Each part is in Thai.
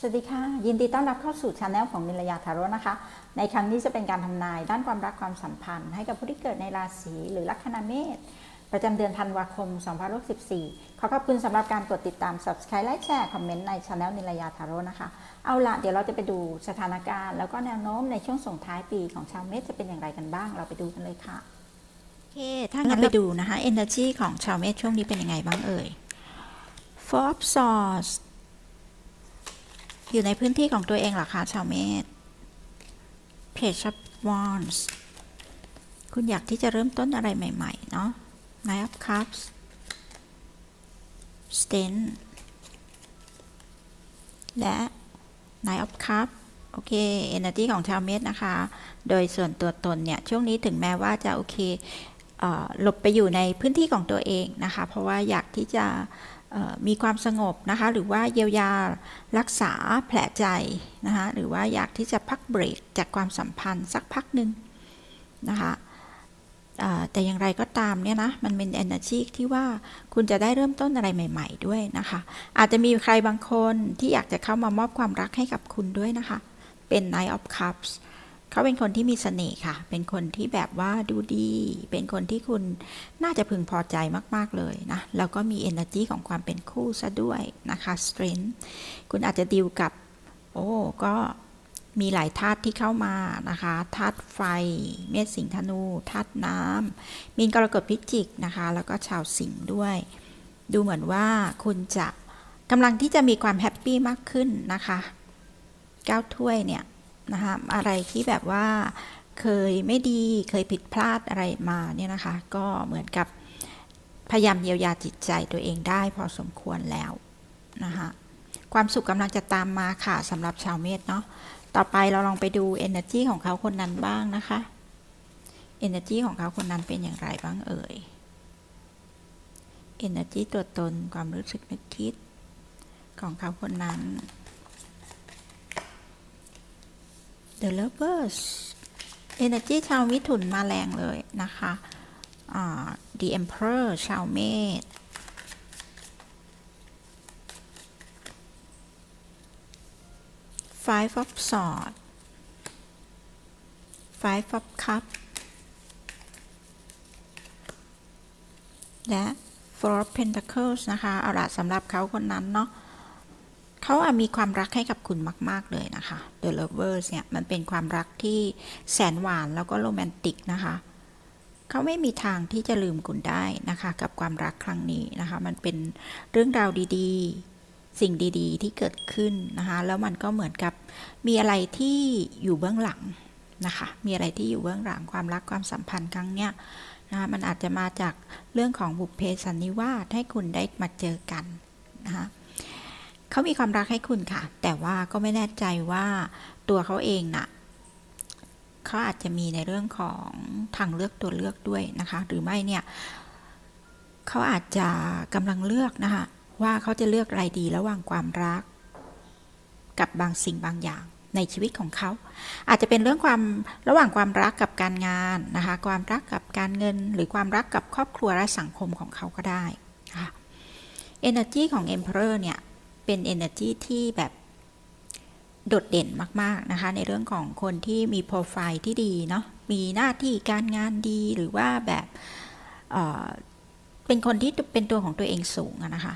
สวัสดีค่ะ ยินดีต้อนรับเข้าสู่ช anel ของนิลยาทาโร่นะคะ ในครั้งนี้จะเป็นการทำนายด้านความรักความสัมพันธ์ ให้กับผู้ที่เกิดในราศีหรือลัคนาเมษประจำเดือนธันวาคม2564ขอขอบคุณสำหรับการกดติดตาม subscribe และแชร์ คอมเมนต์ในช anel นิลยาทาโร่นะคะ เอาละเดี๋ยวเราจะไปดูสถานการณ์ แล้วก็แนวโน้มในช่วงส่งท้ายปีของชาวเมษจะเป็นอย่างไรกันบ้าง เราไปดูกันเลยค่ะโอเคถ้างั้นไปดูนะคะ energy ของชาวเมษช่วงนี้เป็นยังไงบ้างเอ่ย Four of Swords อยู่ในพื้นที่ของตัวเองหรอคะชาวเมษ Page of Wands คุณอยากที่จะเริ่มต้นอะไรใหม่ ๆ เนาะ Knight of Cups Stand และ Knight of Cups โอเค energy ของชาวเมษนะคะ โดยส่วนตัวตนเนี่ย ช่วงนี้ถึงแม้ว่าจะโอเคหลบไปอยู่ในพื้นที่ของตัวเองนะคะ เพราะว่าอยากที่จะ มีความสงบนะคะหรือว่าเยียวยารักษาแผลใจนะคะหรือว่าอยากที่จะพักเบรกจากความสัมพันธ์สักพักหนึ่งนะคะแต่อย่างไรก็ตามเนี่ยนะมันเป็น energy ที่ว่าคุณจะได้เริ่มต้นอะไรใหม่ ๆ ด้วยนะคะ อาจจะมีใครบางคนที่อยากจะเข้ามามอบความรักให้กับคุณด้วยนะคะ เป็น Knight of Cups เขาเป็นคนที่มีเสน่ห์ค่ะ เป็นคนที่แบบว่าดูดี เป็นคนที่คุณน่าจะพึงพอใจมาก ๆ เลยนะ แล้วก็มี energy ของความเป็นคู่ซะด้วยนะคะ strength คุณอาจจะดีลกับ โอ้ ก็มีหลายธาตุที่เข้ามานะคะธาตุไฟ เมษสิงห์ธนูธาตุน้ำมีนกรกฎพิจิกนะคะ แล้วก็ชาวสิงห์ด้วย ดูเหมือนว่าคุณจะกำลังที่จะมีความแฮปปี้มากขึ้นนะคะ เก้าถ้วยเนี่ย นะคะอะไรที่แบบว่าเคยไม่ดีเคยผิดพลาดอะไรมาเนี่ยนะคะ ก็เหมือนกับพยายามเยียวยาจิตใจตัวเองได้พอสมควรแล้วนะคะความสุขกำลังจะตามมาค่ะสำหรับชาวเมษเนาะต่อไปเราลองไปดู energy ของเขาคนนั้นบ้างนะคะ energy ของเขาคนนั้นเป็นอย่างไรบ้างเอ่ย energy ตัวตนความรู้สึกนึกคิดของเขาคนนั้น The Lovers Energy ชาวมิถุนมาแรงเลยนะคะอ่า The Emperor ชาวเมษ Five of Swords Five of Cups และ Four of Pentacles นะคะ เอาละสำหรับเขาคนนั้นเนาะ เขาอามีความรักให้กับคุณมาก ๆ เลยนะคะ The Lovers เนี่ย มันเป็นความรักที่แสนหวานแล้วก็โรแมนติกนะคะ เขาไม่มีทางที่จะลืมคุณได้นะคะ กับความรักครั้งนี้นะคะ มันเป็นเรื่องราวดีๆ สิ่งดีๆ ที่เกิดขึ้นนะคะ แล้วมันก็เหมือนกับมีอะไรที่อยู่เบื้องหลังนะคะ มีอะไรที่อยู่เบื้องหลังความรักความสัมพันธ์ครั้งเนี้ยนะคะมันอาจจะมาจากเรื่องของบุพเพสันนิวาสให้คุณได้มาเจอกันนะคะ เขามีความรักให้คุณค่ะ แต่ว่าก็ไม่แน่ใจว่าตัวเขาเองน่ะเขาอาจจะมีในเรื่องของทางเลือกตัวเลือกด้วยนะคะ หรือไม่เนี่ยเขาอาจจะกำลังเลือกนะคะว่าเขาจะเลือกอะไรดีระหว่างความรัก กับบางสิ่งบางอย่างในชีวิตของเขา อาจจะเป็นเรื่องความระหว่างความรักกับการงานนะคะ ความรักกับการเงิน หรือความรักกับครอบครัวและสังคมของเขาก็ได้นะคะ energy ของ emperor เนี่ย เป็น energy ที่แบบโดดเด่นมาก ๆ นะคะ ในเรื่องของคนที่มีโปรไฟล์ที่ดีเนาะมีหน้าที่การงานดีหรือว่าแบบเเป็นคนที่เป็นตัวของตัวเองสูงนะคะ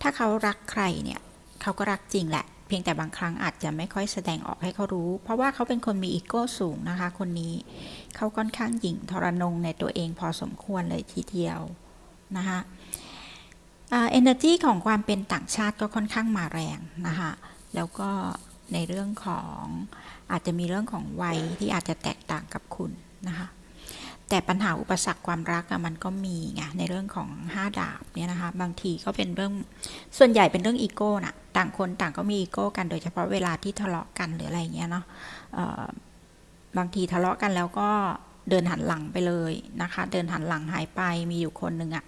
ถ้าเขารักใครเนี่ย เขาก็รักจริงแหละ เพียงแต่บางครั้งอาจจะไม่ค่อยแสดงออกให้เขารู้ เพราะว่าเขาเป็นคนมีอีโก้สูงนะคะ คนนี้เขาค่อนข้างหยิ่งทรนงในตัวเองพอสมควรเลยทีเดียวนะคะ เอ่า energy ของความเป็นต่างชาติก็ค่อนข้างมาแรงนะคะแล้วก็ในเรื่องของอาจจะมีเรื่องของวัยที่อาจจะแตกต่างกับคุณนะคะแต่ปัญหาอุปสรรคความรักมันก็มีไงในเรื่องของห้าดาบเนี่ยนะคะบางทีก็เป็นเรื่องส่วนใหญ่เป็นเรื่องอีโก้นะต่างคนต่างก็มีอีโก้กันโดยเฉพาะเวลาที่ทะเลาะกันหรืออะไรเงี้ยเนาะบางทีทะเลาะกันแล้วก็เดินหันหลังไปเลยนะคะ เดินหันหลังหายไปมีอยู่คนหนึ่งอะ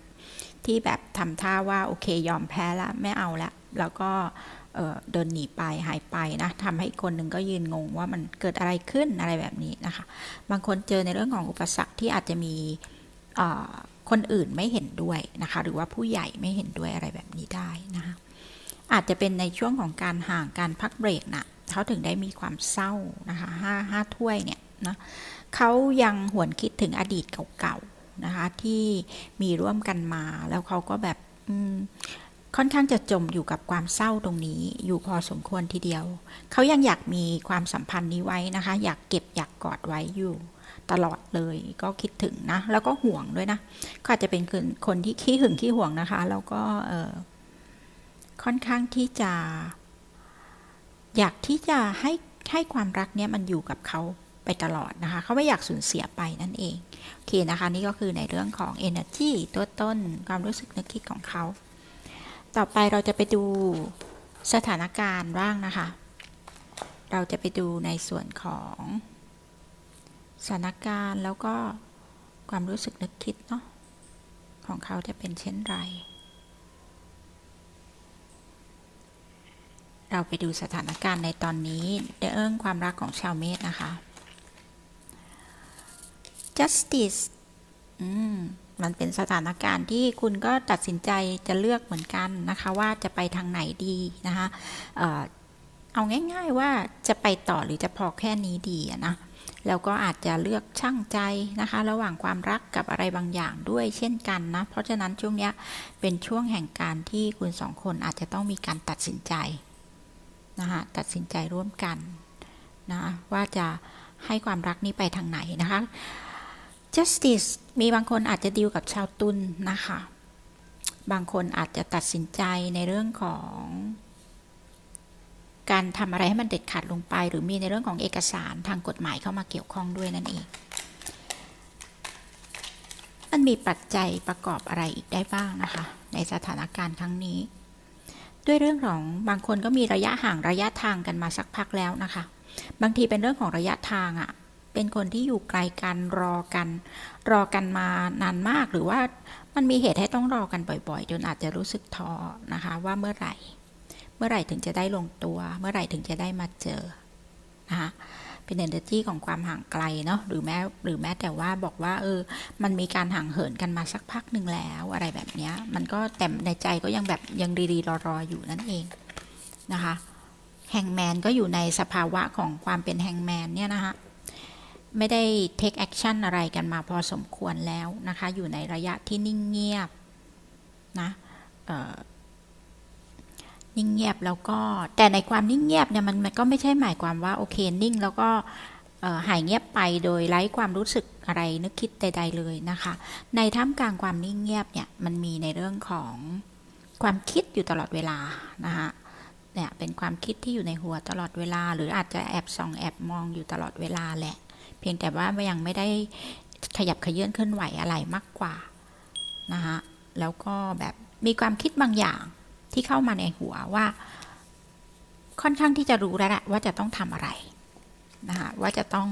ที่แบบทำท่าว่าโอเคยอมแพ้แล้วไม่เอาแล้วแล้วก็เดินหนีไปหายไปนะทำให้คนหนึ่งก็ยืนงงว่ามันเกิดอะไรขึ้นอะไรแบบนี้นะคะ บางคนเจอในเรื่องของอุปสรรคที่อาจจะมีคนอื่นไม่เห็นด้วยนะคะ หรือว่าผู้ใหญ่ไม่เห็นด้วยอะไรแบบนี้ได้นะคะอาจจะเป็นในช่วงของการห่างการพักเบรกนะเขาถึงได้มีความเศร้านะคะห้าห้าถ้วยเนี่ยนะเขายังหวนคิดถึงอดีตเก่าๆ นะคะที่มีร่วมกันมาแล้วเขาก็แบบค่อนข้างจะจมอยู่กับความเศร้าตรงนี้ อยู่พอสมควรทีเดียว เขายังอยากมีความสัมพันธ์นี้ไว้นะคะ อยากเก็บอยากกอดไว้อยู่ตลอดเลยก็คิดถึงนะ แล้วก็ห่วงด้วยนะก็อาจจะเป็นคนคนที่ขี้หึงขี้ห่วงนะคะ แล้วก็ค่อนข้างที่จะ อยากที่จะให้ให้ความรักเนี้ยมันอยู่กับเขา ไปตลอดนะคะ เขาไม่อยากสูญเสียไปนั่นเอง โอเคนะคะ นี่ก็คือในเรื่องของ energy ตัวต้นความรู้สึกนึกคิดของเขา ต่อไปเราจะไปดูสถานการณ์บ้างนะคะ เราจะไปดูในส่วนของสถานการณ์แล้วก็ความรู้สึกนึกคิดเนาะของเขาจะเป็นเช่นไร เราไปดูสถานการณ์ในตอนนี้เรื่องความรักของชาวเมษนะคะ justice อืมมันเป็นสถานการณ์ที่คุณก็ตัดสินใจจะเลือกเหมือนกันนะคะ ว่าจะไปทางไหนดีนะคะเออเอาง่ายๆว่าจะไปต่อหรือจะพอแค่นี้ดีนะแล้วก็อาจจะเลือกช่างใจนะคะ ระหว่างความรักกับอะไรบางอย่างด้วยเช่นกันนะ เพราะฉะนั้นช่วงนี้เป็นช่วงแห่งการที่คุณสองคนอาจจะต้องมีการตัดสินใจนะคะตัดสินใจร่วมกันนะว่าจะให้ความรักนี้ไปทางไหนนะคะ justice มีบางคนอาจจะดีลกับชาวตุลนนะคะ บางคนอาจจะตัดสินใจในเรื่องของ การทำอะไรให้มันเด็ดขาดลงไป หรือมีในเรื่องของเอกสารทางกฎหมายเข้ามาเกี่ยวข้องด้วยนั่นเอง มันมีปัจจัยประกอบอะไรอีกได้บ้างนะคะ ในสถานการณ์ครั้งนี้ ด้วยเรื่องของบางคนก็มีระยะห่างระยะทางกันมาสักพักแล้วนะคะ บางทีเป็นเรื่องของระยะทางอะ่ะ เป็นคนที่อยู่ไกลกันรอกัน รอกันมานานมากหรือว่ามันมีเหตุให้ต้องรอกันบ่อยๆ จนอาจจะรู้สึกท้อนะคะว่าเมื่อไหร่ เมื่อไหร่ถึงจะได้ลงตัว เมื่อไหร่ถึงจะได้มาเจอนะคะเป็นเอเนอร์จีของความห่างไกลเนาะหรือแม้หรือแม้แต่ว่าบอกว่าเออมันมีการห่างเหินกันมาสักพักหนึ่งแล้วอะไรแบบเนี้ยมันก็แต่ในใจก็ยังแบบยังรีๆรอๆอยู่นั่นเองนะคะแฮงแมนก็อยู่ในสภาวะของความเป็นแฮงแมนเนี่ยนะคะ ไม่ได้ take action อะไรกันมาพอสมควรแล้วนะคะ อยู่ในระยะที่นิ่งเงียบนะนิ่งเงียบแล้วก็แต่ในความนิ่งเงียบเนี่ยมันมันก็ไม่ใช่หมายความว่าโอเคนิ่งแล้วก็หายเงียบไปโดยไร้ความรู้สึกอะไรนึกคิดใด ๆ เลยนะคะ ในท่ามกลางความนิ่งเงียบเนี่ยมันมีในเรื่องของความคิดอยู่ตลอดเวลานะคะเนี่ยเป็นความคิดที่อยู่ในหัวตลอดเวลา หรืออาจจะแอบส่องแอบมองอยู่ตลอดเวลาแหละ เพียงแต่ว่ายังไม่ได้ขยับขยื่นเคลื่อนไหวอะไรมากกว่านะคะแล้วก็แบบมีความคิดบางอย่างที่เข้ามาในหัวว่า ค่อนข้างที่จะรู้แล้วแหละว่าจะต้องทำอะไรนะคะว่าจะต้อง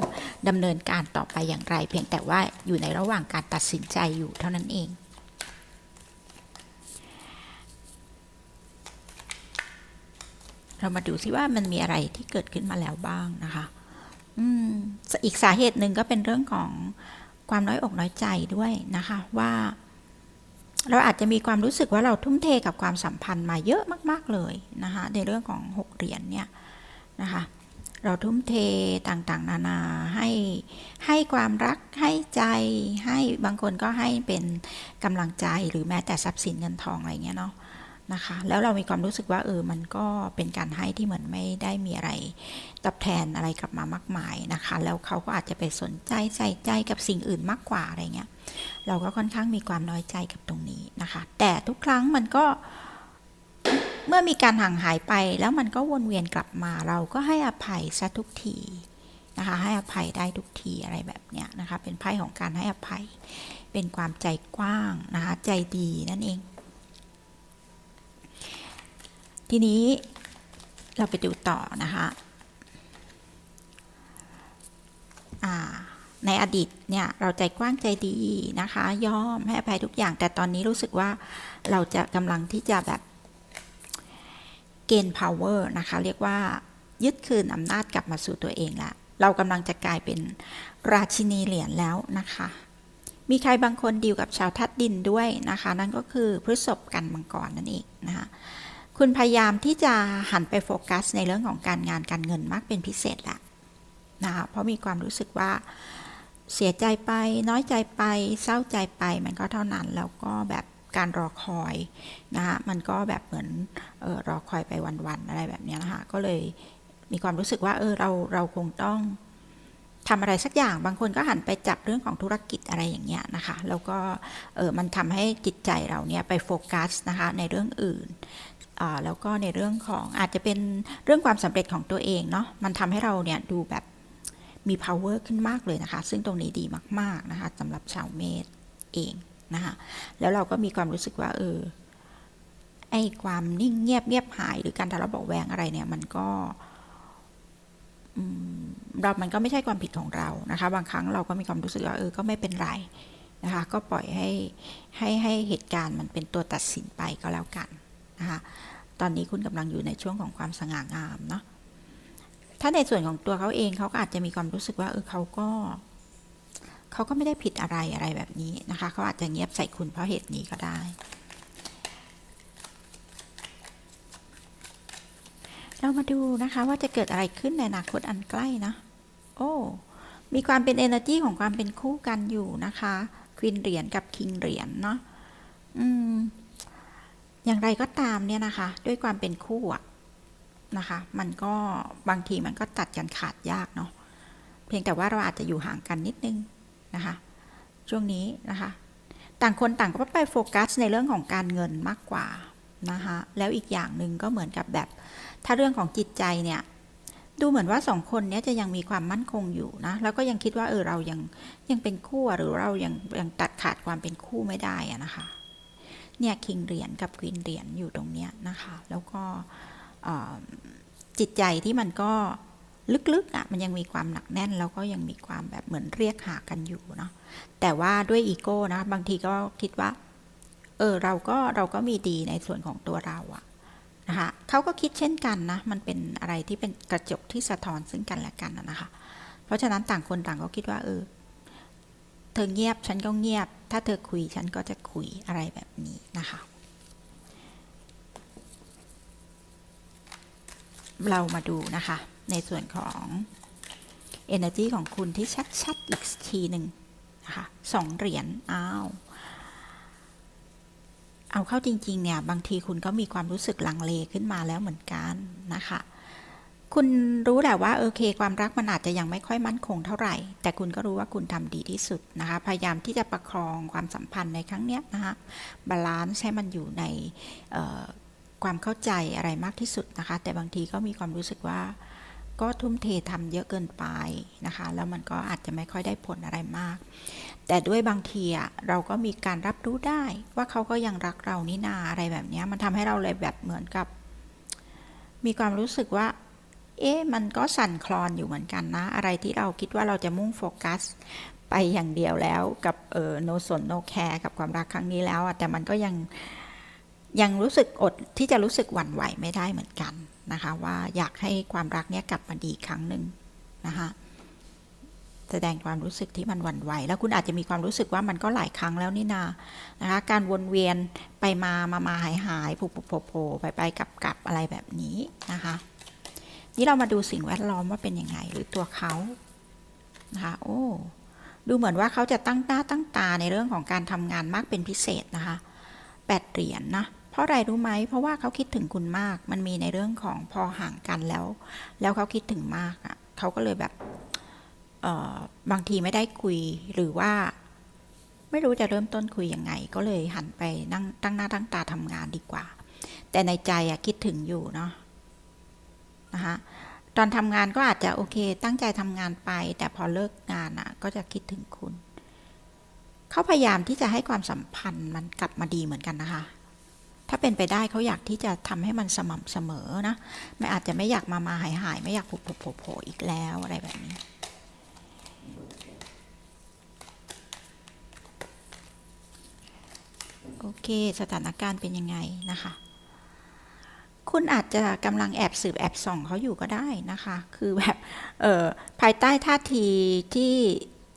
ดำเนินการต่อไปอย่างไร เพียงแต่ว่าอยู่ในระหว่างการตัดสินใจอยู่เท่านั้นเอง เรามาดูซิว่ามันมีอะไรที่เกิดขึ้นมาแล้วบ้างนะคะ อีกสาเหตุหนึ่งก็เป็นเรื่องของความน้อยอกน้อยใจด้วยนะคะว่า เราอาจจะมีความรู้สึกว่าเราทุ่มเทกับความสัมพันธ์มาเยอะมาก ๆเลยนะคะในเรื่องของหกเหรียญเนี่ยนะคะเราทุ่มเทต่างๆ นานาให้ให้ความรักให้ใจให้บางคนก็ให้เป็นกำลังใจหรือแม้แต่ทรัพย์สินเงินทองอะไรเงี้ยเนาะ นะคะ แล้วเรามีความรู้สึกว่าเออมันก็เป็นการให้ที่เหมือนไม่ได้มีอะไรตอบแทนอะไรกลับมามากมายนะคะ แล้วเขาก็อาจจะไปสนใจใส่ใจกับสิ่งอื่นมากกว่าอะไรเงี้ยเราก็ค่อนข้างมีความน้อยใจกับตรงนี้นะคะ แต่ทุกครั้งมันก็เมื่อมีการห่างหายไปแล้วมันก็วนเวียนกลับมาเราก็ให้อภัยซะทุกทีนะคะให้อภัยได้ทุกทีอะไรแบบเนี้ยนะคะ เป็นไพ่ของการให้อภัย เป็นความใจกว้างนะคะใจดีนั่นเอง ทีนี้เราไปดูต่อนะคะในอดีตเนี่ยเราใจกว้างใจดีนะคะ ยอมให้อภัยทุกอย่าง แต่ตอนนี้รู้สึกว่าเราจะกำลังที่จะแบบเกณฑ์ power นะคะ เรียกว่ายึดคืนอำนาจกลับมาสู่ตัวเองละเรากำลังจะกลายเป็นราชินีเหรียญแล้วนะคะ มีใครบางคนดีลกับชาวทัดดินด้วยนะคะ นั่นก็คือพฤษภกันมังกรนั่นเองนะคะ คุณพยายามที่จะหันไปโฟกัสในเรื่องของการงานการเงินมากเป็นพิเศษแหละนะคะเพราะมีความรู้สึกว่าเสียใจไป น้อยใจไป เศร้าใจไป มันก็เท่านั้น แล้วก็แบบการรอคอยนะคะมันก็แบบเหมือนออรอคอยไปวันๆอะไรแบบนี้นะคะก็เลยมีความรู้สึกว่าเออเราเราคงต้องทำอะไรสักอย่างบางคนก็หันไปจับเรื่องของธุรกิจอะไรอย่างเงี้ยนะคะ แล้วก็เออมันทำให้จิตใจเราเนี่ยไปโฟกัสนะคะในเรื่องอื่น แล้วก็ในเรื่องของอาจจะเป็นเรื่องความสำเร็จของตัวเองเนาะมันทำให้เราเนี่ยดูแบบมี power ขึ้นมากเลยนะคะ ซึ่งตรงนี้ดีมาก ๆ นะคะสำหรับชาวเมษเองนะคะแล้วเราก็มีความรู้สึกว่า เออไอความนิ่งเงียบเงียบหายหรือการทะเลาะเบาแวงอะไรเนี่ย มันก็เรา มันก็ไม่ใช่ความผิดของเรานะคะ บางครั้งเราก็มีความรู้สึกว่าเออก็ไม่เป็นไรนะคะ ก็ปล่อยให้ให้ให้เหตุการณ์มันเป็นตัวตัดสินไปก็แล้วกัน นะคะตอนนี้คุณกำลังอยู่ในช่วงของความสง่างามเนาะถ้าในส่วนของตัวเขาเองเขาก็อาจจะมีความรู้สึกว่าเออเขาก็เขาก็ไม่ได้ผิดอะไรอะไรแบบนี้นะคะเขาอาจจะเงียบใส่คุณเพราะเหตุนี้ก็ได้ เรามาดูนะคะว่าจะเกิดอะไรขึ้นในอนาคตอันใกล้นะ โอ้มีความเป็น energy ของความเป็นคู่กันอยู่นะคะควีนเหรียญกับคิงเหรียญเนาะอืม อย่างไรก็ตามเนี่ยนะคะ ด้วยความเป็นคู่อะนะคะ มันก็บางทีมันก็ตัดกันขาดยากเนาะเพียงแต่ว่าเราอาจจะอยู่ห่างกันนิดนึงนะคะ ช่วงนี้นะคะ ต่างคนต่างก็ไปโฟกัสในเรื่องของการเงินมากกว่านะคะแล้วอีกอย่างหนึ่งก็เหมือนกับแบบ ถ้าเรื่องของจิตใจเนี่ยดูเหมือนว่าสองคนนี้จะยังมีความมั่นคงอยู่นะ แล้วก็ยังคิดว่าเออเรายังยังเป็นคู่หรือเรายังยังตัดขาดความเป็นคู่ไม่ได้อะนะคะ เนี่ยคิงเหรียญกับควีนเหรียญอยู่ตรงเนี้ยนะคะ แล้วก็จิตใจที่มันก็ลึกๆอะมันยังมีความหนักแน่น แล้วก็ยังมีความแบบเหมือนเรียกหากันอยู่เนาะแต่ว่าด้วยอีโก้นะบางทีก็คิดว่า เออเราก็เราก็มีดีในส่วนของตัวเราอะนะคะเขาก็คิดเช่นกันนะ มันเป็นอะไรที่เป็นกระจกที่สะท้อนซึ่งกันและกันนะคะ เพราะฉะนั้นต่างคนต่างก็คิดว่าเออ เธอเงียบฉันก็เงียบ ถ้าเธอคุยฉันก็จะคุยอะไรแบบนี้นะคะ เรามาดูนะคะ ในส่วนของ Energy ของคุณที่ชัดๆอีกทีหนึ่งนะคะสองเหรียญอ้าวเอาเข้าจริง ๆ เนี่ย บางทีคุณก็มีความรู้สึกลังเลขึ้นมาแล้วเหมือนกันนะคะ คุณรู้แหละว่าโอเค ความรักมันอาจจะยังไม่ค่อยมั่นคงเท่าไหร่ แต่คุณก็รู้ว่าคุณทำดีที่สุดนะคะ พยายามที่จะประคองความสัมพันธ์ในครั้งเนี้ยนะคะบาลานซ์ให้มันอยู่ในความเข้าใจอะไรมากที่สุดนะคะ แต่บางทีก็มีความรู้สึกว่าก็ทุ่มเททำเยอะเกินไปนะคะ แล้วมันก็อาจจะไม่ค่อยได้ผลอะไรมาก แต่ด้วยบางทีอะเราก็มีการรับรู้ได้ว่าเขาก็ยังรักเรานี่นาอะไรแบบเนี้ยมันทำให้เราเลยแบบเหมือนกับ มีความรู้สึกว่า เอ๊ะมันก็สั่นคลอนอยู่เหมือนกันนะ อะไรที่เราคิดว่าเราจะมุ่งโฟกัส ไปอย่างเดียวแล้วกับเออโนสนโนแคร์กับความรักครั้งนี้แล้วอะแต่มันก็ยังยังรู้สึกอดที่จะรู้สึกหวั่นไหวไม่ได้เหมือนกันนะคะ ว่าอยากให้ความรักเนี้ยกลับมาดีครั้งหนึ่งนะคะแสดงความรู้สึกที่มันหวั่นไหว แล้วคุณอาจจะมีความรู้สึกว่ามันก็หลายครั้งแล้วนี่นานะคะ การวนเวียนไปมามามาหายหายผูกผูกโผล่ไปไปกลับกลับอะไรแบบนี้นะคะ นี่เรามาดูสิ่งแวดล้อมว่าเป็นยังไงหรือตัวเขานะคะโอ้ดูเหมือนว่าเขาจะตั้งหน้าตั้งตาในเรื่องของการทำงานมากเป็นพิเศษนะคะแปดเหรียญนนะเพราะอะไรรู้ไหมเพราะว่าเขาคิดถึงคุณมาก มันมีในเรื่องของพอห่างกันแล้ว แล้วเขาคิดถึงมากอะ่ะเขาก็เลยแบบเออบางทีไม่ได้คุยหรือว่า ไม่รู้จะเริ่มต้นคุยยังไง ก็เลยหันไปนั่งตั้งหน้าตั้งตาทำงานดีกว่า แต่ในใจอะคิดถึงอยู่เนาะ นะคะตอนทำงานก็อาจจะโอเค ตั้งใจทำงานไป แต่พอเลิกงานอะ ก็จะคิดถึงคุณ เขาพยายามที่จะให้ความสัมพันธ์มันกลับมาดีเหมือนกันนะคะ ถ้าเป็นไปได้เขาอยากที่จะทำให้มันสม่ำเสมอนะไม่อาจจะไม่อยากมามาหายหายไม่อยากผล่โผล่โผล่อีกแล้วอะไรแบบนี้โอเค สถานการณ์เป็นยังไงนะคะ คุณอาจจะกำลังแอบสืบแอบส่องเขาอยู่ก็ได้นะคะ คือแบบเออภายใต้ท่าทีที่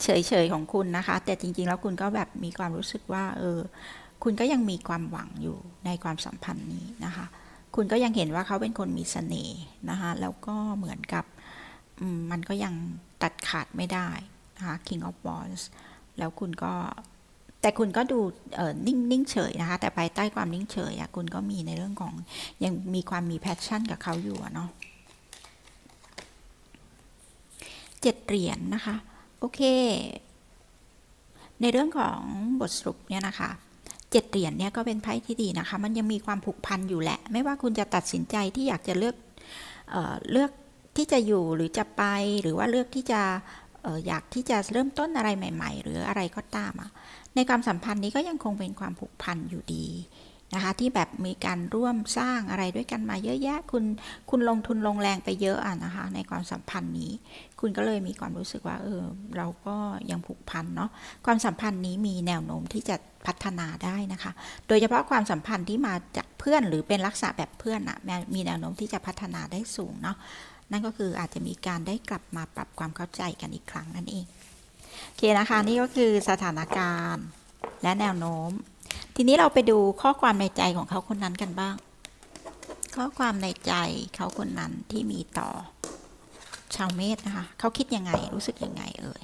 เฉยๆของคุณนะคะ แต่จริงๆแล้วคุณก็แบบมีความรู้สึกว่า เออ คุณก็ยังมีความหวังอยู่ในความสัมพันธ์นี้นะคะ คุณก็ยังเห็นว่าเขาเป็นคนมีเสน่ห์นะคะ แล้วก็เหมือนกับมมันก็ยังตัดขาดไม่ได้นะคะ King of Wands แล้วคุณก็ แต่คุณก็ดูนิ่งนิ่งเฉยนะคะ แต่ภายใต้ความนิ่งเฉยอะคุณก็มีในเรื่องของยังมีความมีแพชชั่นกับเขาอยู่เนาะเจ็ดเหรียญนะคะ โอเค ในเรื่องของบทสรุปเนี่ยนะคะเจ็ดเหรียญเนี่ยก็เป็นไพ่ที่ดีนะคะ มันยังมีความผูกพันอยู่แหละ ไม่ว่าคุณจะตัดสินใจที่อยากจะเลือกเอเลือกที่จะอยู่หรือจะไปหรือว่าเลือกที่จะอออยากที่จะเริ่มต้นอะไรใหม่ ๆ หรืออะไรก็ตามอะ ในความสัมพันธ์นี้ก็ยังคงเป็นความผูกพันอยู่ดีนะคะที่แบบมีการร่วมสร้างอะไรด้วยกันมาเยอะแยะ คุณคุณลงทุนลงแรงไปเยอะอะนะคะ ในความสัมพันธ์นี้ คุณก็เลยมีความรู้สึกว่าเออเราก็ยังผูกพันเนาะความสัมพันธ์นี้มีแนวโน้มที่จะพัฒนาได้นะคะ โดยเฉพาะความสัมพันธ์ที่มาจากเพื่อนหรือเป็นลักษณะแบบเพื่อนอะมีแนวโน้มที่จะพัฒนาได้สูงเนาะนั่นก็คืออาจจะมีการได้กลับมาปรับความเข้าใจกันอีกครั้งนั่นเอง โอเคนะคะนี่ก็คือสถานการณ์และแนวโน้ม ทีนี้เราไปดูข้อความในใจของเขาคนนั้นกันบ้าง ข้อความในใจเขาคนนั้นที่มีต่อ ชาวเมษนะคะเขาคิดยังไงรู้สึกยังไงเอ่ย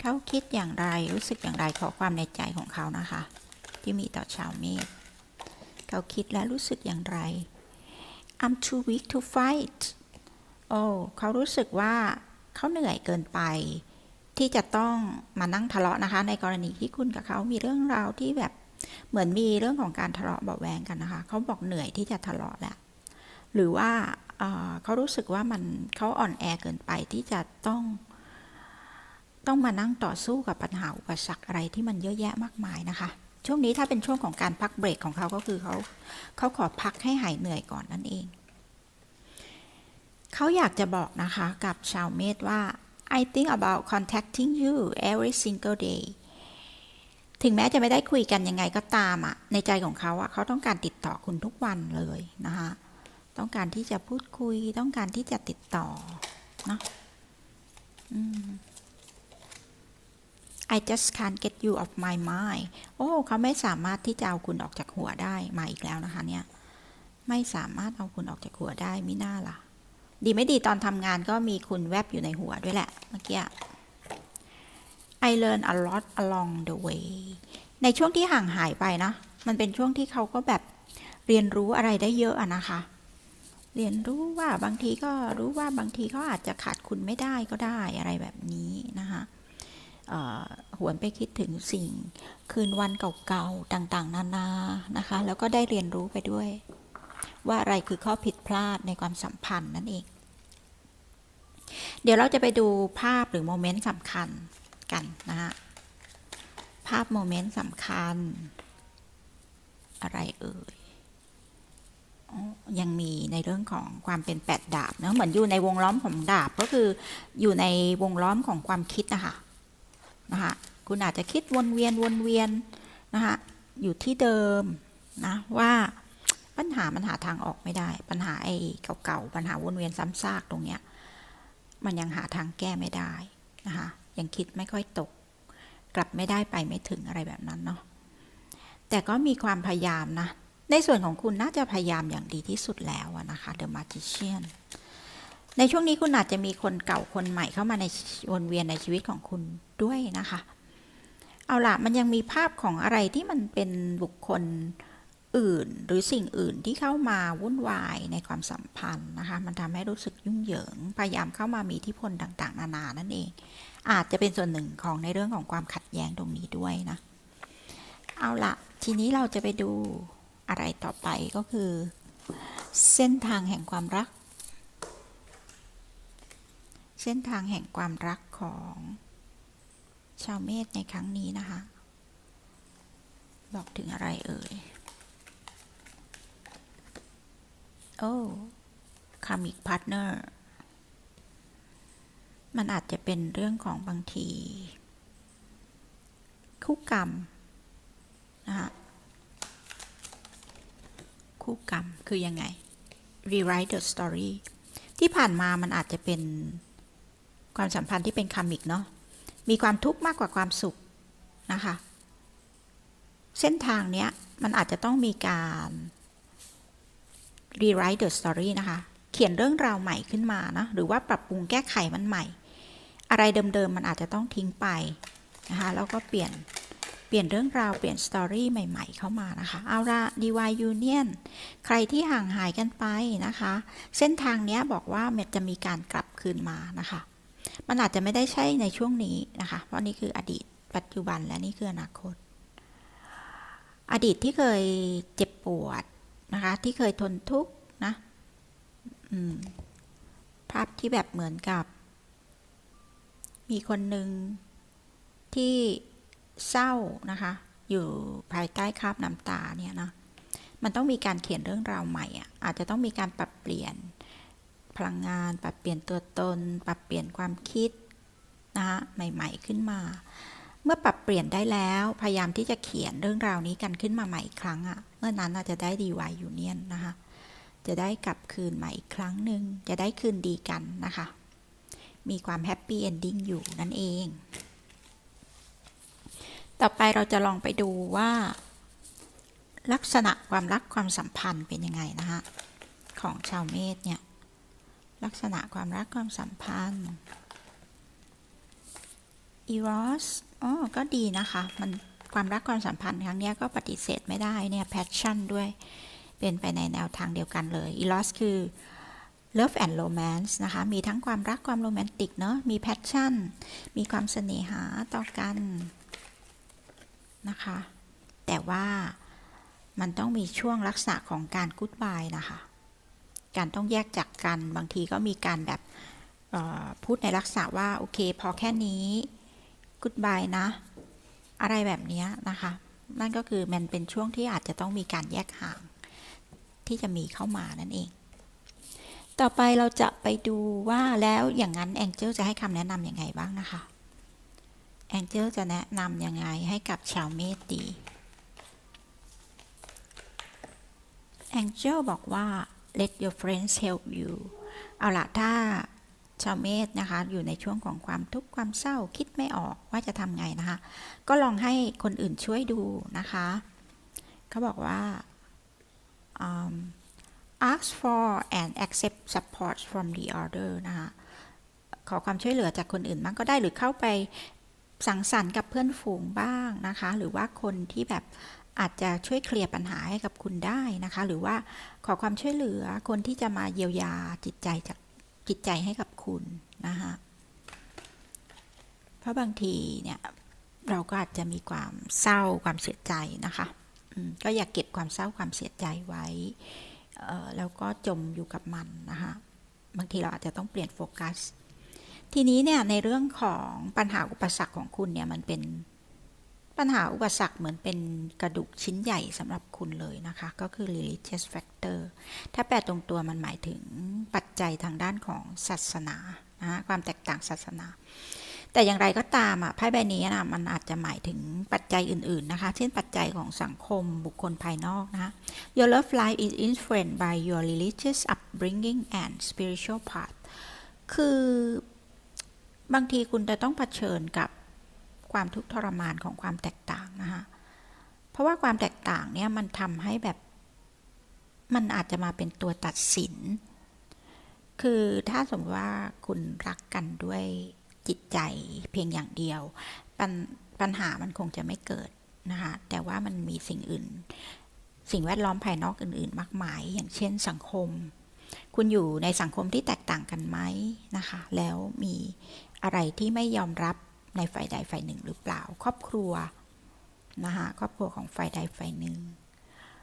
เขาคิดอย่างไรรู้สึกอย่างไรขอความในใจของเขานะคะ ที่มีต่อชาวเมษเขาคิดและรู้สึกอย่างไร I'm too weak to fight โอ้เขารู้สึกว่าเขาเหนื่อยเกินไป ที่จะต้องมานั่งทะเลาะนะคะ ในกรณีที่คุณกับเขามีเรื่องราวที่แบบเหมือนมีเรื่องของการทะเลาะเบาแวงกันนะคะเขาบอกเหนื่อยที่จะทะเลาะแหละหรือว่าเเขารู้สึกว่ามันเขาอ่อนแอเกินไปที่จะต้องต้องมานั่งต่อสู้กับปัญหาอุปสรรคอะไรที่มันเยอะแยะมากมายนะคะ ช่วงนี้ถ้าเป็นช่วงของการพักเบรกของเขาก็คือเขาเขาขอพักให้หายเหนื่อยก่อนนั่นเอง เขาอยากจะบอกนะคะกับชาวเมษว่า I think about contacting you every single day ถึงแม้จะไม่ได้คุยกันยังไงก็ตามอะในใจของเขาอะเขาต้องการติดต่อคุณทุกวันเลยนะคะต้องการที่จะพูดคุยต้องการที่จะติดต่อเนาะ I just can't get you off my mind โอ้เขาไม่สามารถที่จะเอาคุณออกจากหัวได้มาอีกแล้วนะคะเนี่ย ไม่สามารถเอาคุณออกจากหัวได้มิน่าล่ะ ดีไม่ดีตอนทำงานก็มีคุณแวบอยู่ในหัวด้วยแหละ เมื่อกี้ I learn a lot along the way ในช่วงที่ห่างหายไปนะ มันเป็นช่วงที่เขาก็แบบเรียนรู้อะไรได้เยอะอะนะคะ เรียนรู้ว่าบางทีก็รู้ว่าบางทีเขาอาจจะขาดคุณไม่ได้ก็ได้อะไรแบบนี้นะคะหวนไปคิดถึงสิ่งคืนวันเก่าๆ ต่างๆ นานานะคะ แล้วก็ได้เรียนรู้ไปด้วย ว่าอะไรคือข้อผิดพลาดในความสัมพันธ์นั่นเอง เดี๋ยวเราจะไปดูภาพหรือโมเมนต์สำคัญกันนะฮะภาพโมเมนต์สำคัญ อะไรเอ่ยอ๋อยังมีในเรื่องของความเป็นแปดดาบเนะเหมือนอยู่ในวงล้อมของดาบก็คืออยู่ในวงล้อมของความคิดนะคะนะคะคุณอาจจะคิดวนเวียนวนเวียนนะคะอยู่ที่เดิมนะว่า ปัญหามันหาทางออกไม่ได้ ปัญหาไอ้เก่าๆปัญหาวนเวียนซ้ำซากตรงเนี้ยมันยังหาทางแก้ไม่ได้นะคะยังคิดไม่ค่อยตก กลับไม่ได้ไปไม่ถึงอะไรแบบนั้นเนาะแต่ก็มีความพยายามนะ ในส่วนของคุณน่าจะพยายามอย่างดีที่สุดแล้วอะนะคะ The Magician ในช่วงนี้คุณอาจจะมีคนเก่าคนใหม่เข้ามาในวนเวียนในชีวิตของคุณด้วยนะคะ เอาล่ะ มันยังมีภาพของอะไรที่มันเป็นบุคคล อื่นหรือสิ่งอื่นที่เข้ามาวุ่นวายในความสัมพันธ์นะคะ มันทำให้รู้สึกยุ่งเหยิง พยายามเข้ามามีทธิพลต่างๆ นานานั่นเอง อาจจะเป็นส่วนหนึ่งของในเรื่องของความขัดแย้งตรงนี้ด้วยนะ เอาละทีนี้เราจะไปดูอะไรต่อไปก็คือ เส้นทางแห่งความรัก เส้นทางแห่งความรักของชาวเมษในครั้งนี้นะคะ บอกถึงอะไรเอ่ย โอ้คามิกพาร์ทเนอร์ มันอาจจะเป็นเรื่องของบางที คู่กรรมนะคะคู่กรรมคือยังไง rewrite the story ที่ผ่านมามันอาจจะเป็นความสัมพันธ์ที่เป็นคามิกเนาะ มีความทุกข์มากกว่าความสุขนะคะ เส้นทางเนี้ยมันอาจจะต้องมีการ rewrite the story นะคะ เขียนเรื่องราวใหม่ขึ้นมานะ หรือว่าปรับปรุงแก้ไขมันใหม่ อะไรเดิมๆ มันอาจจะต้องทิ้งไปนะคะ แล้วก็เปลี่ยน เปลี่ยนเรื่องราว เปลี่ยนสตอรี่ใหม่ ๆ เข้ามานะคะ เอาละ DY Union ใครที่ห่างหายกันไปนะคะ เส้นทางนี้บอกว่ามันจะมีการกลับคืนมานะคะ มันอาจจะไม่ได้ใช่ในช่วงนี้นะคะ เพราะนี่คืออดีต ปัจจุบัน และนี่คืออนาคต อดีตที่เคยเจ็บปวด นะคะ ที่เคยทนทุกข์นะภาพที่แบบเหมือนกับ มีคนหนึ่งที่เศร้านะคะ อยู่ภายใต้คราบน้ำตาเนี่ยนะมันต้องมีการเขียนเรื่องราวใหม่อะอาจจะต้องมีการปรับเปลี่ยนพลังงาน ปรับเปลี่ยนตัวตน ปรับเปลี่ยนความคิดนะคะใหม่ ๆขึ้นมา เมื่อปรับเปลี่ยนได้แล้ว พยายามที่จะเขียนเรื่องราวนี้กันขึ้นมาใหม่อีกครั้งอะ่ะ เมื่อนั้นอาจจะได้ดีวายยูเนียนนะคะ จะได้กลับคืนม่อีกครั้งหนึ่ง จะได้คืนดีกันนะคะ มีความแฮปปี้เอนดิ้งอยู่นั่นเอง ต่อไปเราจะลองไปดูว่า ลักษณะความรักความสัมพันธ์เป็นยังไงนะคะของชาวเมษเนี่ย ลักษณะความรักความสัมพันธ์อีรอสอ๋อก็ดีนะคะ มัน ความรักความสัมพันธ์ครั้งนี้ก็ปฏิเสธไม่ได้เนี่ยแพชชั่นด้วย เป็นไปในแนวทางเดียวกันเลยอีรอสคือ love and romance นะคะ มีทั้งความรักความโรแมนติกเนาะ มีแพชชั่น มีความเสน่หาต่อกันนะคะ แต่ว่ามันต้องมีช่วงลักษณะของการกู๊ดบายนะคะ การต้องแยกจากกัน บางทีก็มีการแบบพูดในลักษณะว่า โอเค พอแค่นี้กู๊ดบายนะ อะไรแบบนี้นะคะ นั่นก็คือมันเป็นช่วงที่อาจจะต้องมีการแยกห่าง ที่จะมีเข้ามานั่นเอง ต่อไปเราจะไปดูว่าแล้วอย่างนั้นแองเจิลจะให้คำแนะนำยังไงบ้างนะคะแองเจิลจะแนะนำยังไงให้กับชาวเมษดีแองเจิลบอกว่า let your friends help you เอาละถ้า ชาวเมษนะคะ อยู่ในช่วงของความทุกข์ความเศร้าคิดไม่ออกว่าจะทำไงนะคะ ก็ลองให้คนอื่นช่วยดูนะคะ เขาบอกว่า um, ask for and accept support from the other นะคะ ขอความช่วยเหลือจากคนอื่นบ้างก็ได้หรือเข้าไปสังสรรค์กับเพื่อนฝูงบ้างนะคะ หรือว่าคนที่แบบอาจจะช่วยเคลียร์ปัญหาให้กับคุณได้นะคะ หรือว่าขอความช่วยเหลือคนที่จะมาเยียวยาจิตใจจาก จิตใจให้กับคุณนะคะเพราะบางทีเนี่ยเราก็อาจจะมีความเศร้าความเสียใจนะคะก็อย่าเก็บความเศร้าความเสียใจไว้แล้วก็จมอยู่กับมันนะคะบางทีเราอาจจะต้องเปลี่ยนโฟกัส ทีนี้เนี่ยในเรื่องของปัญหาอุปสรรคของคุณเนี่ยมันเป็น ปัญหาอุปสรรคเหมือนเป็นกระดูกชิ้นใหญ่สำหรับคุณเลยนะคะ ก็คือ religious factor ถ้าแปลตรงตัวมันหมายถึงปัจจัยทางด้านของศาสนานะความแตกต่างศาสนา แต่อย่างไรก็ตามอะไพ่ใบนี้นะมันอาจจะหมายถึงปัจจัยอื่น ๆ นะคะ เช่นปัจจัยของสังคมบุคคลภายนอกนะคะ Your love life is influenced by your religious upbringing and spiritual path คือบางทีคุณจะต้องเผชิญกับ ความทุกข์ทรมานของความแตกต่างนะคะเพราะว่าความแตกต่างเนี่ยมันทำให้แบบ มันอาจจะมาเป็นตัวตัดสิน คือถ้าสมมติว่าคุณรักกันด้วยจิตใจเพียงอย่างเดียวปัญปัญหามันคงจะไม่เกิดนะคะแต่ว่ามันมีสิ่งอื่น สิ่งแวดล้อมภายนอกอื่น ๆ มากมาย อย่างเช่นสังคม คุณอยู่ในสังคมที่แตกต่างกันไหมนะคะ แล้วมีอะไรที่ไม่ยอมรับ ในฝ่ายใดฝ่ายหนึ่ง หรือเปล่า ครอบครัวนะคะครอบครัวของฝ่ายใดฝ่ายหนึ่ง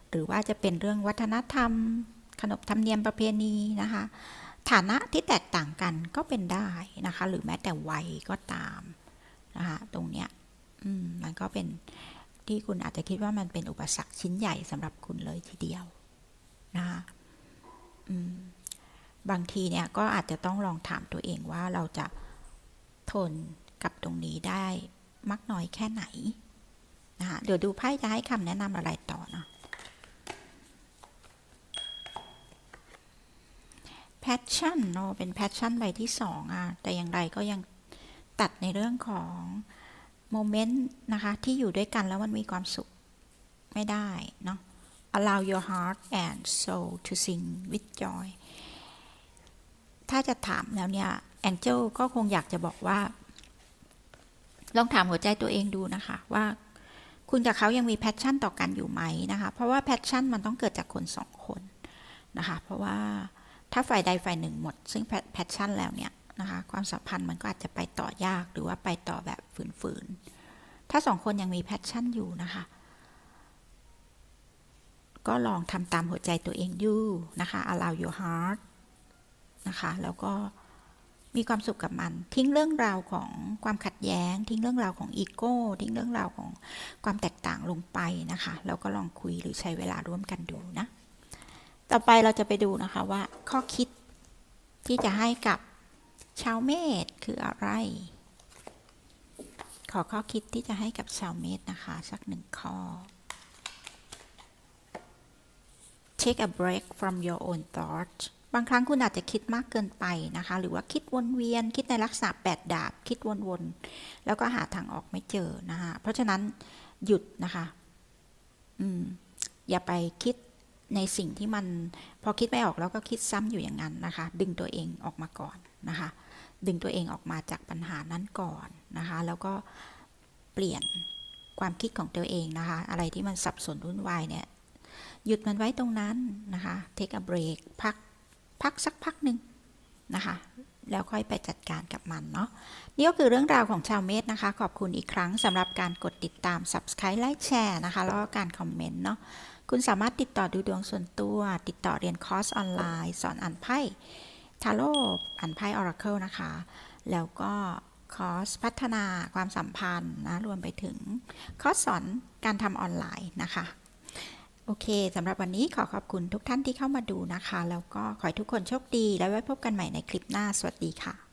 หรือว่าจะเป็นเรื่องวัฒนธรรม ขนบธรรมเนียมประเพณีนะคะฐานะที่แตกต่างกันก็เป็นได้นะคะ หรือแม้แต่วัยก็ตามนะคะตรงเนี้ยมมันก็เป็นที่คุณอาจจะคิดว่ามันเป็นอุปสรรคชิ้นใหญ่สำหรับคุณเลยทีเดียวนะคะบางทีเนี่ยก็อาจจะต้องลองถามตัวเองว่าเราจะทน กับตรงนี้ได้มากน้อยแค่ไหนนะคะเดี๋ยวดูไพ่จะให้คำแนะนำอะไรต่อเนาะ passion เนาะเป็น passion ใบที่สองอะแต่อย่างไรก็ยังตัดในเรื่องของโมเมนต์นะคะ ที่อยู่ด้วยกันแล้วมันมีความสุขไม่ได้เนาะ allow your heart and soul to sing with joy ถ้าจะถามแล้วเนี่ยแองเจลก็คงอยากจะบอกว่า ลองถามหัวใจตัวเองดูนะคะว่าคุณกับเขายังมีแพชชั่นต่อกันอยู่ไหมนะคะ เพราะว่าแพชชั่นมันต้องเกิดจากคนสองคนนะคะ เพราะว่าถ้าฝ่ายใดฝ่ายหนึ่งหมด ซึ่งแพชชั่นแล้วเนี่ยนะคะ ความสัมพันธ์มันก็อาจจะไปต่อยากหรือว่าไปต่อแบบฝืนๆ ถ้าสองคนยังมีแพชชั่นอยู่นะคะ ก็ลองทำตามหัวใจตัวเองอยู่นะคะ allow your heart นะคะ แล้วก็ มีความสุขกับมัน ทิ้งเรื่องราวของความขัดแย้ง ทิ้งเรื่องราวของอีโก้ทิ้งเรื่องราวของความแตกต่างลงไปนะคะแล้วก็ลองคุยหรือใช้เวลาร่วมกันดูนะ ต่อไปเราจะไปดูนะคะว่า ข้อคิดที่จะให้กับชาวเมษคืออะไร ขอข้อคิดที่จะให้กับชาวเมษนะคะสักหนึ่งข้อ take a break from your own thoughts บางครั้งคุณอาจจะคิดมากเกินไปนะคะ หรือว่าคิดวนเวียน คิดในลักษณะแปดดาบ คิดวนๆ แล้วก็หาทางออกไม่เจอนะคะ เพราะฉะนั้นหยุดนะคะ อืม อย่าไปคิดในสิ่งที่มัน พอคิดไม่ออกแล้วก็คิดซ้ำอยู่อย่างนั้นนะคะ ดึงตัวเองออกมาก่อนนะคะ ดึงตัวเองออกมาจากปัญหานั้นก่อนนะคะ แล้วก็เปลี่ยนความคิดของตัวเองนะคะ อะไรที่มันสับสนวุ่นวายเนี่ย หยุดมันไว้ตรงนั้นนะคะ take a break พัก พักสักพักหนึ่งนะคะ แล้วค่อยไปจัดการกับมันเนาะ นี่ก็คือเรื่องราวของชาวเมธนะคะ ขอบคุณอีกครั้งสำหรับการกดติดตาม subscribe ไลค์แชร์นะคะ แล้วก็การคอมเมนต์เนาะ คุณสามารถติดต่อดูดวงส่วนตัว ติดต่อเรียนคอร์สออนไลน์ สอนอ่านไพ่ทาโร่อ่านไพ่ออราเคิลนะคะ แล้วก็คอร์สพัฒนาความสัมพันธ์นะ รวมไปถึงคอร์สสอนการทำออนไลน์นะคะ โอเค สำหรับวันนี้ขอขอบคุณทุกท่านที่เข้ามาดูนะคะ แล้วก็ขอให้ทุกคนโชคดี แล้วไว้พบกันใหม่ในคลิปหน้า สวัสดีค่ะ